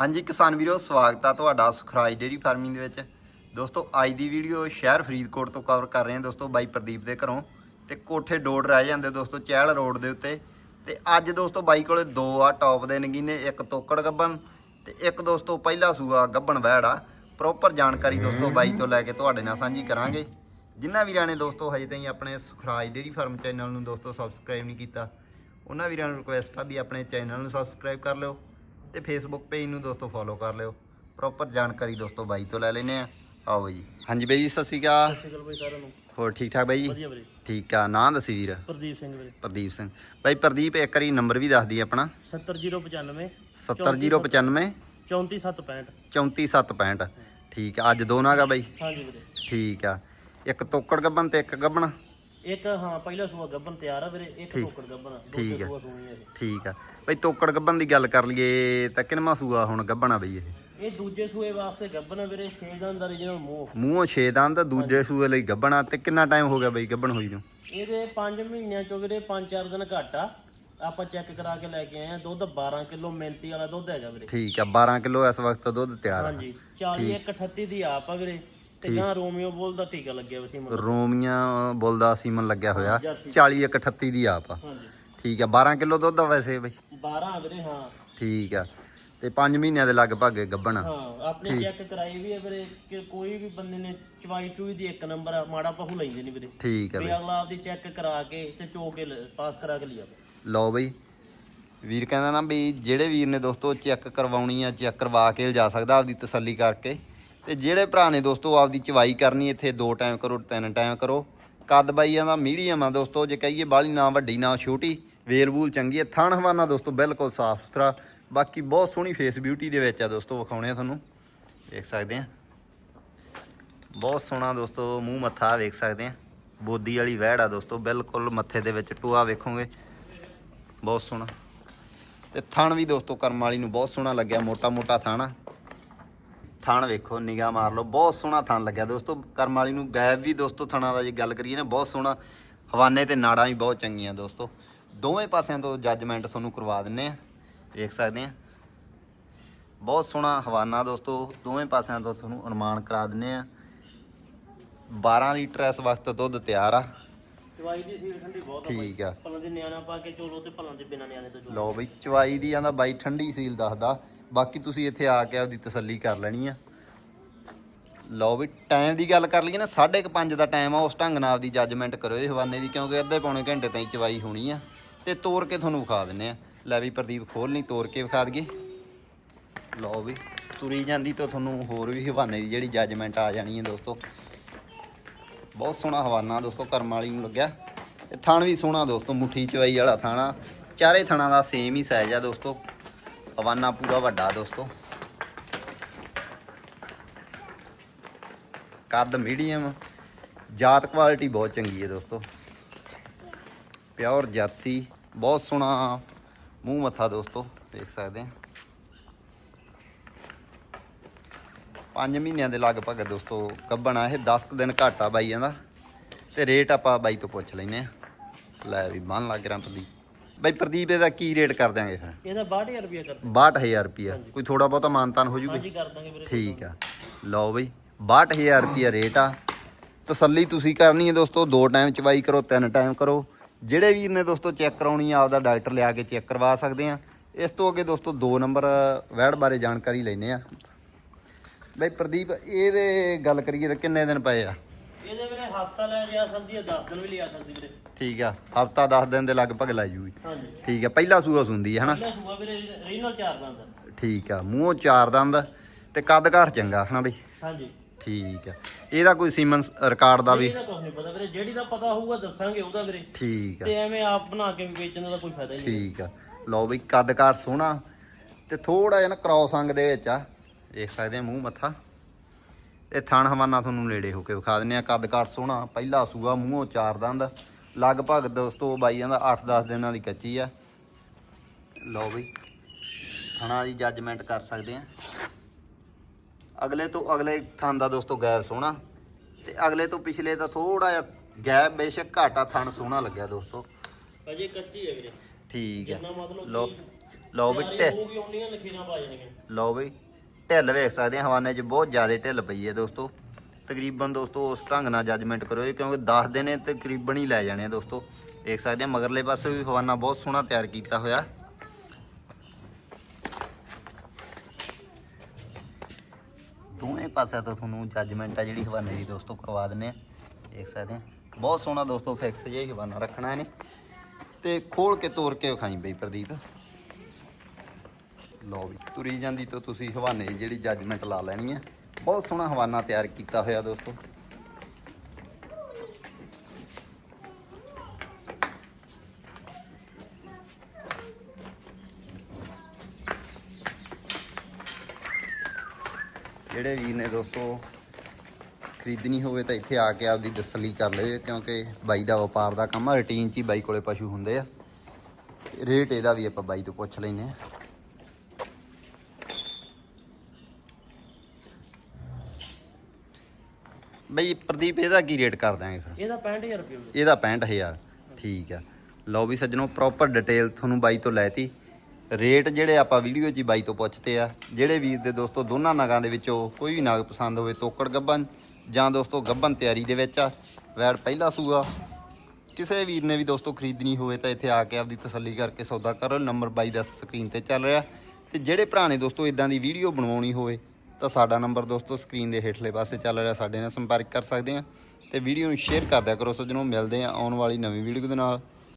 ਹਾਂਜੀ ਕਿਸਾਨ ਵੀਰੋ, ਸਵਾਗਤ ਆ ਤੁਹਾਡਾ ਸੁਖਰਾਜ ਡੇਰੀ ਫਾਰਮਿੰਗ ਦੇ ਵਿੱਚ। ਦੋਸਤੋ, ਅੱਜ ਦੀ ਵੀਡੀਓ ਸ਼ਹਿਰ ਫਰੀਦਕੋਟ ਤੋਂ ਕਵਰ ਕਰ ਰਹੇ ਹਾਂ ਦੋਸਤੋ, ਬਾਈ ਪ੍ਰਦੀਪ ਦੇ ਘਰੋਂ। ਤੇ ਕੋਠੇ ਡੋੜ ਰਹਿ ਜਾਂਦੇ ਦੋਸਤੋ, ਚਹਿਲ ਰੋਡ ਦੇ ਉੱਤੇ। ਤੇ ਅੱਜ ਦੋਸਤੋ, ਬਾਈ ਕੋਲੇ ਦੋ ਆ ਟੌਪ ਦੇ ਨਗੀਨੇ, ਇੱਕ ਤੋਕੜ ਗੱਬਨ ਤੇ ਇੱਕ ਦੋਸਤੋ, ਪਹਿਲਾ ਸੂਆ ਗੱਬਨ ਵੈੜ ਆ। ਪ੍ਰੋਪਰ ਜਾਣਕਾਰੀ ਦੋਸਤੋ, ਬਾਈ ਤੋਂ ਲੈ ਕੇ ਤੁਹਾਡੇ ਨਾਲ ਸਾਂਝੀ ਕਰਾਂਗੇ। ਜਿਨ੍ਹਾਂ ਵੀਰਾਂ ਨੇ ਦੋਸਤੋ, ਹਜੇ ਤਾਈਂ ਆਪਣੇ ਸੁਖਰਾਜ ਡੇਰੀ ਫਾਰਮ ਚੈਨਲ ਨੂੰ ਦੋਸਤੋ ਸਬਸਕ੍ਰਾਈਬ ਨਹੀਂ ਕੀਤਾ, ਉਹਨਾਂ ਵੀਰਾਂ ਨੂੰ ਰਿਕੁਐਸਟ ਆ ਵੀ ਆਪਣੇ ਚੈਨਲ ਨੂੰ ਸਬਸਕ੍ਰਾਈਬ ਕਰ ਲਿਓ। ਤੇ ਫੇਸਬੁੱਕ ਪੇਜ ਨੂੰ ਦੋਸਤੋ ਫੋਲੋ ਕਰ ਲਿਓ। ਪ੍ਰੋਪਰ ਜਾਣਕਾਰੀ ਦੋਸਤੋ ਬਾਈ ਤੋਂ ਲੈ ਲੈਨੇ ਆ। ਆਓ ਬਾਈ। ਜੀ ਹਾਂਜੀ ਬਾਈ ਜੀ ਸਤਿ ਸ਼੍ਰੀ ਅਕਾਲ ਬਾਈ ਸਾਰਿਆਂ ਨੂੰ। ਹੋਰ ਠੀਕ ਠਾਕ ਬਾਈ? ਜੀ ਵਧੀਆ ਵੀਰੇ। ਠੀਕ ਆ। ਨਾਂ ਦੱਸੀ ਵੀਰ। ਪ੍ਰਦੀਪ ਸਿੰਘ ਵੀਰੇ। ਪ੍ਰਦੀਪ ਸਿੰਘ। ਬਾਈ ਪ੍ਰਦੀਪ ਇੱਕ ਵਾਰੀ ਨੰਬਰ ਵੀ ਦੱਸ ਦੀ ਆਪਣਾ। 70095 70095 34765 34765 ਠੀਕ ਆ। ਅੱਜ ਦੋ ਨਾਗਾ ਬਾਈ। ਹਾਂਜੀ ਵੀਰੇ। ਠੀਕ ਆ। ਇੱਕ ਤੋਕੜ ਗੱਬਨ ਤੇ ਇੱਕ ਗੱਬਣ। ਇੱਕ ਹਾਂ ਪਹਿਲਾ ਸੂਆ ਗੱਬਨ ਤਿਆਰ ਆ ਵੀਰੇ ਇੱਕ ਠੀਕ। ਟੋਕੜ ਗੱਬਨ ਆ ਠੀਕ ਦੂਜਾ ਆ। ਸੂਆ ਸੂਣੀ ਆ ਇਹ। ਠੀਕ ਆ ਬਾਈ ਤੋਕੜ ਗੱਬਨ ਦੀ ਗੱਲ ਕਰ ਲਈਏ ਤਾਂ ਕਿੰਨਵਾਂ ਸੂਆ ਹੁਣ ਗੱਬਣਾ ਬਈ ਇਹ ਇਹ ਦੂਜੇ ਸੂਏ ਵਾਸਤੇ ਗੱਬਨ ਆ ਵੀਰੇ 6 ਦਾ ਅੰਦਰ original ਮੂੰਹ ਮੂੰਹੋਂ ਛੇ ਦੰਦ ਦੂਜੇ ਸੂਏ ਲਈ ਗੱਬਣਾ ਤੇ ਕਿੰਨਾ ਟਾਈਮ ਹੋ ਗਿਆ ਬਈ ਗੱਬਣ ਹੋਈ ਨੂੰ ਇਹਦੇ 5 ਮਹੀਨਿਆਂ ਚੋਂ ਵੀਰੇ 5-4 ਦਿਨ ਘੱਟ ਆ ਆਪਾਂ ਚੈੱਕ ਕਰਾ ਕੇ ਲੈ ਕੇ ਆਏ ਆ ਦੁੱਧ 12 ਕਿਲੋ ਮਿਹਨਤੀ ਵਾਲਾ ਦੁੱਧ ਹੈਗਾ ਵੀਰੇ। ਠੀਕ ਆ 12 ਕਿਲੋ ਇਸ ਵਕਤ ਦੁੱਧ ਤਿਆਰ ਆ। ਹਾਂਜੀ 40 138 ਦੀ ਆਪ ਆ ਵੀਰੇ ਤੇ ਜਾਂ ਰੋਮੀਓ ਬੋਲ ਦਾ ਟੀਕਾ ਲੱਗਿਆ ਵਸੀ ਮਨ ਰੋਮੀਆਂ ਬੁੱਲਦਾ ਸੀਮਨ ਲੱਗਿਆ ਹੋਇਆ ਜਰਸੀ 40 38 ਦੀ ਆਪ ਆ। ਹਾਂਜੀ। ਠੀਕ ਆ 12 ਕਿਲੋ ਦੁੱਧ ਆ ਵੈਸੇ ਬਈ। 12 ਵੀਰੇ ਹਾਂ। ਠੀਕ ਆ ਤੇ 5 ਮਹੀਨਿਆਂ ਦੇ ਲਗਭਗ ਗੱਬਣ ਹਾਂ ਆਪਣੇ ਚੈੱਕ ਕਰਾਈ ਵੀ ਹੈ ਵੀਰੇ ਕਿ ਕੋਈ ਵੀ ਬੰਦੇ ਨੇ ਚਵਾਈ ਚੂਈ ਦੀ ਇੱਕ ਨੰਬਰ ਮਾੜਾ ਪਹੂ ਲੈਂਦੇ ਨਹੀਂ ਵੀਰੇ। ਠੀਕ ਆ ਵੀ ਅਗਲਾ ਆਪਦੀ ਚੈੱਕ ਕਰਾ ਕੇ ਤੇ ਚੋ ਕੇ ਪਾਸ ਕਰਾ ਕੇ ਲਿਆ। ਲਓ ਬਈ। ਵੀਰ ਕਹਿੰਦਾ ਨਾ ਵੀ ਜਿਹੜੇ ਵੀਰ ਨੇ ਦੋਸਤੋ ਚੈੱਕ ਕਰਵਾਉਣੀ ਆ, ਚੈੱਕ ਕਰਵਾ ਕੇ ਜਾ ਸਕਦਾ ਆਪਦੀ ਤਸੱਲੀ ਕਰਕੇ। ਤੇ ਜਿਹੜੇ ਭਰਾ ਨੇ ਦੋਸਤੋ ਆਪਦੀ ਚਵਾਈ ਕਰਨੀ, ਇੱਥੇ ਦੋ ਟਾਈਮ ਕਰੋ, ਤਿੰਨ ਟਾਈਮ ਕਰੋ। ਕੱਦ ਬਾਈਆਂ ਦਾ ਮੀਡੀਅਮ ਆ ਦੋਸਤੋ, ਜੇ ਕਹੀਏ ਬਾਲੀ ਨਾ ਵੱਡੀ, ਨਾ ਛੋਟੀ ਵੇਰਬੂਲ ਚੰਗੀ ਹੈ ਥਣ ਹਵਾਨਾ ਦੋਸਤੋ, ਬਿਲਕੁਲ ਸਾਫ਼ ਸੁਥਰਾ। ਬਾਕੀ ਬਹੁਤ ਸੋਹਣੀ ਫੇਸ ਬਿਊਟੀ ਦੇ ਵਿੱਚ ਆ ਦੋਸਤੋ, ਵਿਖਾਉਣੇ ਆ ਤੁਹਾਨੂੰ। ਵੇਖ ਸਕਦੇ ਆ। ਬਹੁਤ ਸੋਹਣਾ ਦੋਸਤੋ, ਮੂੰਹ ਮੱਥਾ ਵੇਖ ਸਕਦੇ ਆ। ਬੋਦੀ ਵਾਲੀ ਵਹਿੜ ਆ ਦੋਸਤੋ, ਬਿਲਕੁਲ ਮੱਥੇ ਦੇ ਵਿੱਚ ਟੂਆ ਵੇਖੋਗੇ। ਬਹੁਤ ਸੋਹਣਾ। ਤੇ ਥਣ ਵੀ ਦੋਸਤੋ ਕਰਮ ਵਾਲੀ ਨੂੰ ਬਹੁਤ ਸੋਹਣਾ ਲੱਗਿਆ, ਮੋਟਾ ਮੋਟਾ ਥਾਣਾ। ਆ ਥਣ ਵੇਖੋ, ਨਿਗਾਹ ਮਾਰ ਲਓ, ਬਹੁਤ ਸੋਹਣਾ ਥਣ ਲੱਗਿਆ ਦੋਸਤੋ। ਕਰਮ ਵਾਲੀ ਨੂੰ ਗਾਇਬ ਵੀ ਦੋਸਤੋ ਥਣਾ ਦਾ ਜੇ ਗੱਲ ਕਰੀਏ ਨਾ, ਬਹੁਤ ਸੋਹਣਾ। ਹਵਾਨੇ ਤੇ ਨਾੜਾਂ ਵੀ ਬਹੁਤ ਚੰਗੀਆਂ ਦੋਸਤੋ। ਦੋਵੇਂ ਪਾਸਿਆਂ ਤੋਂ ਜੱਜਮੈਂਟ ਤੁਹਾਨੂੰ ਕਰਵਾ ਦਿੰਨੇ ਆ। ਵੇਖ ਸਕਦੇ ਆ। ਬਹੁਤ ਸੋਹਣਾ ਹਵਾਨਾ ਦੋਸਤੋ, ਦੋਵੇਂ ਪਾਸਿਆਂ ਤੋਂ ਤੁਹਾਨੂੰ ਅਨੁਮਾਨ ਕਰਾ ਦਿੰਨੇ ਆ। 12 ਲੀਟਰ ਇਸ ਵਕਤ ਦੁੱਧ ਤਿਆਰ ਆ। ਚਵਾਈ ਦੀ ਸੀਲ ਠੰਡੀ ਬਹੁਤ ਆ ਠੀਕ ਆ। ਭਲਾਂ ਦੇ ਨਿਆਣਾ ਪਾ ਕੇ ਚੋਲੋ ਤੇ ਭਲਾਂ ਦੇ ਬਿਨਾਂ ਨਿਆਣੇ ਤੋਂ ਚੋਲੋ। ਲਓ ਬਈ ਚਵਾਈ ਦੀ ਆਂਦਾ ਬਾਈ ਠੰਡੀ ਸੀਲ ਦੱਸਦਾ। ਬਾਕੀ ਤੁਸੀਂ ਇੱਥੇ ਆ ਕੇ ਆਪਦੀ ਤਸੱਲੀ ਕਰ ਲੈਣੀ ਆ। ਲਓ ਵੀ ਟਾਈਮ ਦੀ ਗੱਲ ਕਰ ਲਈਏ ਨਾ 5:30 ਦਾ ਟਾਈਮ ਆ ਉਸ ਢੰਗ ਨਾਲ ਆਪਦੀ ਜੱਜਮੈਂਟ ਕਰੋ ਇਹ ਹਵਾਨੇ ਦੀ ਕਿਉਂਕਿ ਅੱਧੇ ਪੌਣੇ ਘੰਟੇ ਤਾਈਂ ਚਵਾਈ ਹੋਣੀ ਆ। ਤੇ ਤੋੜ ਕੇ ਤੁਹਾਨੂੰ ਵਿਖਾ ਦਿੰਨੇ ਆ। ਲੈ ਵੀ ਪ੍ਰਦੀਪ ਖੋਲ ਨਹੀਂ ਤੋੜ ਕੇ ਵਿਖਾ ਦਈਏ। ਲਓ ਵੀ ਤੁਰੀ ਜਾਂਦੀ ਤਾਂ ਤੁਹਾਨੂੰ ਹੋਰ ਵੀ ਹਵਾਨੇ ਦੀ ਜਿਹੜੀ ਜੱਜਮੈਂਟ ਆ ਜਾਣੀ ਹੈ ਦੋਸਤੋ। ਬਹੁਤ ਸੋਹਣਾ ਹਵਾਨਾ ਦੋਸਤੋ, ਕਰਮ ਵਾਲੀ ਨੂੰ ਲੱਗਿਆ। ਤੇ ਥਣ ਵੀ ਸੋਹਣਾ ਦੋਸਤੋ, ਮੁੱਠੀ ਚਵਾਈ ਵਾਲਾ ਥਾਣਾ। ਚਾਰੇ ਥਣਾਂ ਦਾ ਸੇਮ ਹੀ ਸਾਈਜ਼ ਆ ਦੋਸਤੋ। ਹਵਾਨਾ ਪੂਰਾ ਵੱਡਾ ਦੋਸਤੋ। ਕੱਦ ਮੀਡੀਅਮ ਜਾਤ ਕੁਆਲਿਟੀ ਬਹੁਤ ਚੰਗੀ ਹੈ ਦੋਸਤੋ। ਪਿਓਰ ਜਰਸੀ, ਬਹੁਤ ਸੋਹਣਾ ਮੂੰਹ ਮੱਥਾ ਦੋਸਤੋ, ਦੇਖ ਸਕਦੇ ਆ। 5 ਮਹੀਨਿਆਂ ਦੇ ਲਗਭਗ ਦੋਸਤੋ ਕੱਬਣਾ ਇਹ 10 ਕੁ ਦਿਨ ਘਾਟਾ ਬਾਈਆਂ ਦਾ ਤੇ ਰੇਟ ਆਪਾਂ ਬਾਈ ਤੋਂ ਪੁੱਛ ਲੈਨੇ ਆ ਲੈ ਵੀ ਮੰਨ ਲੱਗ ਰਿਹਾ ਪ੍ਰਦੀਪ ਬਾਈ ਪ੍ਰਦੀਪ ਇਹਦਾ ਕੀ ਰੇਟ ਕਰ ਦਿਆਂਗੇ ਫਿਰ? ਇਹਦਾ 62000 ਰੁਪਏ ਕਰ 62000 ਰੁਪਿਆ ਕੋਈ ਥੋੜਾ ਬਹੁਤਾ ਮਾਨਤਾਨ ਹੋ ਜੂਗੀ? ਹਾਂਜੀ ਕਰ ਦਾਂਗੇ ਵੀਰੇ ਠੀਕ ਆ। ਲਓ ਬਈ 62000 ਰੁਪਿਆ ਰੇਟ ਆ। ਤਸੱਲੀ ਤੁਸੀਂ ਕਰਨੀ ਹੈ ਦੋਸਤੋ ਦੋ ਟਾਈਮ ਚਵਾਈ ਕਰੋ ਤਿੰਨ ਟਾਈਮ ਕਰੋ। ਜਿਹੜੇ ਵੀਰ ਨੇ ਦੋਸਤੋ ਚੈੱਕ ਕਰਾਉਣੀ ਆ ਆਪਦਾ ਡਾਕਟਰ ਲਿਆ ਕੇ ਚੈੱਕ ਕਰਵਾ ਸਕਦੇ ਆ। ਇਸ ਤੋਂ ਅੱਗੇ ਦੋਸਤੋ ਦੋ ਨੰਬਰ ਵੈੜ ਬਾਰੇ ਜਾਣਕਾਰੀ ਲੈਨੇ ਆ। ਬਈ ਪ੍ਰਦੀਪ ਇਹਦੇ ਗੱਲ ਕਰੀਏ ਤਾਂ ਕਿੰਨੇ ਦਿਨ ਪਏ ਆ? ਇਹਦੇ ਵੀਰੇ ਹਫਤਾ ਲੈ ਜਾ ਸਕਦੀ ਹੈ 10 ਦਿਨ ਵੀ ਲਿਆ ਸਕਦੀ ਵੀਰੇ। ਠੀਕ ਆ ਹਫਤਾ 10 ਦਿਨ ਦੇ ਲਗਭਗ ਲੱਗ ਜੂਗੀ ਹਾਂਜੀ। ਠੀਕ ਆ ਪਹਿਲਾ ਸੂਆ ਸੁੰਦੀ ਹੈ ਹਨਾ? ਪਹਿਲਾ ਸੂਆ ਵੀਰੇ ਰੀਨਲ ਚਾਰ ਦਾ ਅੰਦਰ ਠੀਕ ਆ ਮੂੰਹੋਂ ਚਾਰ ਦੰਦ ਤੇ ਕੱਦ ਘਾਟ ਚੰਗਾ ਹਨਾ ਬਈ? ਹਾਂਜੀ। ਠੀਕ ਆ ਇਹਦਾ ਕੋਈ ਸੀਮਨ ਰਿਕਾਰਡ ਦਾ ਵੀ? ਇਹਦਾ ਕੁਝ ਨਹੀਂ ਪਤਾ ਵੀਰੇ ਜਿਹੜੀ ਦਾ ਪਤਾ ਹੋਊਗਾ ਦੱਸਾਂਗੇ ਉਹਦਾ ਵੀਰੇ। ਠੀਕ ਆ। ਤੇ ਐਵੇਂ ਆਪ ਬਣਾ ਕੇ ਵੇਚਣ ਦਾ ਕੋਈ ਫਾਇਦਾ ਨਹੀਂ। ਠੀਕ ਆ ਲਓ ਬਈ ਕੱਦ ਕਾਠ ਸੋਹਣਾ ਤੇ ਥੋੜਾ ਜਿਹਾ ਨਾ ਕ੍ਰੋਸ ਅੰਗ ਦੇ ਵਿੱਚ ਆ। ਦੇਖ ਸਕਦੇ ਆ ਮੂੰਹ ਮੱਥਾ। ਇਹ ਥਣ ਹਵਾਨਾ ਤੁਹਾਨੂੰ ਨੇੜੇ ਹੋ ਕੇ ਵਿਖਾ ਦਿੰਨੇ ਆ। ਕੱਦ ਕਾਠ ਸੋਹਣਾ ਪਹਿਲਾ ਸੂਆ ਮੂੰਹੋਂ ਚਾਰ ਦੰਦ ਲਗਭਗ ਦੋਸਤੋ ਬਾਈਆਂ ਦਾ 8-10 ਦਿਨਾਂ ਦੀ ਕੱਚੀ ਆ। ਲਓ ਬਈ ਥਣਾ ਦੀ ਜੱਜਮੈਂਟ ਕਰ ਸਕਦੇ ਆ। ਅਗਲੇ ਤੋਂ ਅਗਲੇ ਥਣ ਦਾ ਦੋਸਤੋ ਗੈਪ ਸੋਹਣਾ। ਤੇ ਅਗਲੇ ਤੋਂ ਪਿਛਲੇ ਦਾ ਥੋੜਾ ਜਿਹਾ ਗੈਪ ਬੇਸ਼ੱਕ ਘਾਟਾ ਥਣ ਸੋਹਣਾ ਲੱਗਿਆ ਦੋਸਤੋ। ਅਜੇ ਕੱਚੀ ਹੈ ਵੀਰੇ। ਠੀਕ ਹੈ ਲਓ ਲਓ ਪਾ ਜਾਣੀਆਂ ਲਓ ਬਈ। ਢਿੱਲ ਵੇਖ ਸਕਦੇ ਆ ਹਵਾਨੇ 'ਚ ਬਹੁਤ ਜ਼ਿਆਦਾ ਢਿੱਲ ਪਈ ਹੈ ਦੋਸਤੋ। ਤਕਰੀਬਨ ਦੋਸਤੋ ਉਸ ਢੰਗ ਨਾਲ ਜੱਜਮੈਂਟ ਕਰੋ ਕਿਉਂਕਿ 10 ਦਿਨ ਤਕਰੀਬਨ ਹੀ ਲੈ ਜਾਣੇ ਆ ਦੋਸਤੋ। ਦੇਖ ਸਕਦੇ ਆ ਮਗਰਲੇ ਪਾਸੇ ਵੀ ਹਵਾਨਾ ਬਹੁਤ ਸੋਹਣਾ ਤਿਆਰ ਕੀਤਾ ਹੋਇਆ। ਦੋਵੇਂ ਪਾਸੇ ਤੋਂ ਤੁਹਾਨੂੰ ਜੱਜਮੈਂਟ ਆ ਜਿਹੜੀ ਹਵਾਨੇ ਦੀ ਦੋਸਤੋ ਕਰਵਾ ਦਿੰਨੇ ਆ। ਦੇਖ ਸਕਦੇ ਆ ਬਹੁਤ ਸੋਹਣਾ ਦੋਸਤੋ ਫਿਕਸ ਜਿਹਾ ਹਵਾਨਾ ਰੱਖਣਾ ਇਹਨੇ। ਤੇ ਖੋਲ ਕੇ ਤੋੜ ਕੇ ਵਿਖਾਈ ਬਈ ਪ੍ਰਦੀਪ। ਲਓ ਵੀ, ਤੁਰੀ ਜਾਂਦੀ ਤੋਂ ਤੁਸੀਂ ਹਵਾਨੇ ਦੀ ਜਿਹੜੀ ਜੱਜਮੈਂਟ ਲਾ ਲੈਣੀ ਹੈ ਬਹੁਤ ਸੋਹਣਾ ਹਵਾਨਾ ਤਿਆਰ ਕੀਤਾ ਹੋਇਆ ਦੋਸਤੋ। ਜਿਹੜੇ ਵੀ ਨੇ ਦੋਸਤੋ ਖਰੀਦਣੀ ਹੋਵੇ ਤਾਂ ਇੱਥੇ ਆ ਕੇ ਆਪਦੀ ਤਸੱਲੀ ਕਰ ਲਿਓ, ਕਿਉਂਕਿ ਬਾਈ ਦਾ ਵਪਾਰ ਦਾ ਕੰਮ ਆ ਰੁਟੀਨ 'ਚ ਹੀ ਬਾਈ ਕੋਲੇ ਪਸ਼ੂ ਹੁੰਦੇ ਆ। ਰੇਟ ਇਹਦਾ ਵੀ ਆਪਾਂ ਬਾਈ ਤੋਂ ਪੁੱਛ ਲੈਨੇ ਆ। ਬਈ ਪ੍ਰਦੀਪ ਇਹਦਾ ਕੀ ਰੇਟ ਕਰ ਦਾਂਗੇ ਫਿਰ? ਇਹਦਾ 65000 ਰੁਪਏ ਹੋਊਗਾ। ਇਹਦਾ 65000 ਠੀਕ ਆ। ਲਓ ਵੀ ਸੱਜਣੋ ਪ੍ਰੋਪਰ ਡਿਟੇਲ ਤੁਹਾਨੂੰ ਬਾਈ ਤੋਂ ਲੈਤੀ ਰੇਟ ਜਿਹੜੇ ਆਪਾਂ ਵੀਡੀਓ 'ਚ ਹੀ ਬਾਈ ਤੋਂ ਪੁੱਛਤੇ ਆ ਜਿਹੜੇ ਵੀਰ ਦੇ ਦੋਸਤੋ ਦੋਨਾਂ ਨਗਾਂ ਦੇ ਵਿੱਚੋਂ ਕੋਈ ਵੀ ਨਗ ਪਸੰਦ ਹੋਵੇ ਤੋਕੜ ਗੱਬਨ ਜਾਂ ਦੋਸਤੋ ਗੱਬਨ ਤਿਆਰੀ ਦੇ ਵਿੱਚ ਆ ਵੈੜ ਪਹਿਲਾ ਸੂਆ। ਕਿਸੇ ਵੀਰ ਨੇ ਵੀ ਦੋਸਤੋ ਖਰੀਦਣੀ ਹੋਵੇ ਤਾਂ ਇੱਥੇ ਆ ਕੇ ਆਪਦੀ ਤਸੱਲੀ ਕਰਕੇ ਸੌਦਾ ਕਰੋ। ਨੰਬਰ ਬਾਈ ਦਾ ਸਕਰੀਨ ਤੇ ਚੱਲ ਰਿਹਾ। ਤੇ ਜਿਹੜੇ ਭਰਾ ਨੇ ਦੋਸਤੋ ਇਦਾਂ ਦੀ ਵੀਡੀਓ ਬਣਵਾਉਣੀ ਹੋਵੇ ਤਾਂ ਸਾਡਾ ਨੰਬਰ ਦੋਸਤੋ ਸਕਰੀਨ ਦੇ ਹੇਠਲੇ ਪਾਸੇ ਚੱਲ ਰਿਹਾ, ਸਾਡੇ ਨਾਲ ਸੰਪਰਕ ਕਰ ਸਕਦੇ ਆ ਤੇ ਵੀਡੀਓ ਨੂੰ ਸ਼ੇਅਰ ਕਰ ਦਿਆ ਕਰੋ। ਸੱਜਣੋ ਮਿਲਦੇ ਆ ਆਉਣ ਵਾਲੀ ਨਵੀਂ ਵੀਡੀਓ ਦੇ ਨਾਲ।